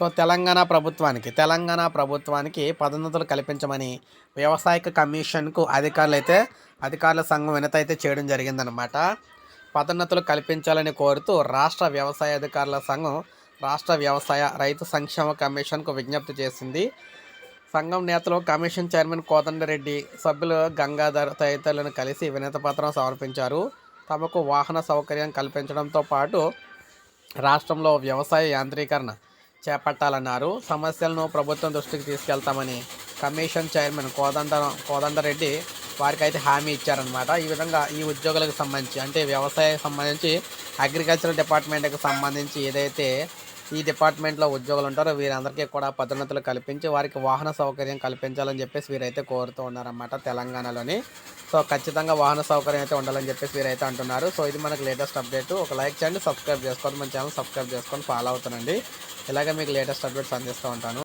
So Telangana ప్రభుత్వానికి తెలంగాణ ప్రభుత్వానికి పదోన్నతులు కల్పించమని వ్యవసాయక కమిషన్కు అధికారులు అయితే అధికారుల సంఘం వినత అయితే చేయడం జరిగిందనమాట పదోన్నతులు కల్పించాలని కోరుతూ రాష్ట్ర వ్యవసాయ అధికారుల సంఘం రాష్ట్ర వ్యవసాయ రైతు సంక్షేమ కమిషన్కు విజ్ఞప్తి చేసింది. సంఘం నేతలు కమిషన్ చైర్మన్ కోదండరెడ్డి సభ్యులు గంగాధర్ తదితరులను కలిసి వినత పత్రం సమర్పించారు. తమకు వాహన సౌకర్యం కల్పించడంతో పాటు రాష్ట్రంలో వ్యవసాయ యాంత్రీకరణ చేపట్టాలన్నారు. సమస్యలను ప్రభుత్వం దృష్టికి తీసుకెళ్తామని కమిషన్ చైర్మన్ కోదండ కోదండరెడ్డి వారికి అయితే హామీ ఇచ్చారనమాట ఈ విధంగా ఈ ఉద్యోగులకు సంబంధించి అంటే వ్యవసాయం సంబంధించి అగ్రికల్చర్ డిపార్ట్మెంట్కి సంబంధించి ఏదైతే ఈ డిపార్ట్మెంట్లో ఉద్యోగులు ఉంటారో. వీరందరికీ కూడా పదోన్నతులు కల్పించి వారికి వాహన సౌకర్యం కల్పించాలని చెప్పేసి వీరైతే కోరుతూ ఉన్నారన్నమాట తెలంగాణలోని. సో ఖచ్చితంగా వాహన సౌకర్యం అయితే ఉండాలని చెప్పేసి వీరైతే అంటున్నారు. సో ఇది మనకు లేటెస్ట్ అప్డేట్. ఒక లైక్ చేయండి సబ్స్క్రైబ్ చేసుకోండి మన ఛానల్ సబ్స్క్రైబ్ చేసుకొని ఫాలో అవుతానండి ఇలాగే మీకు లేటెస్ట్ అప్డేట్స్ అందిస్తూ ఉంటాను.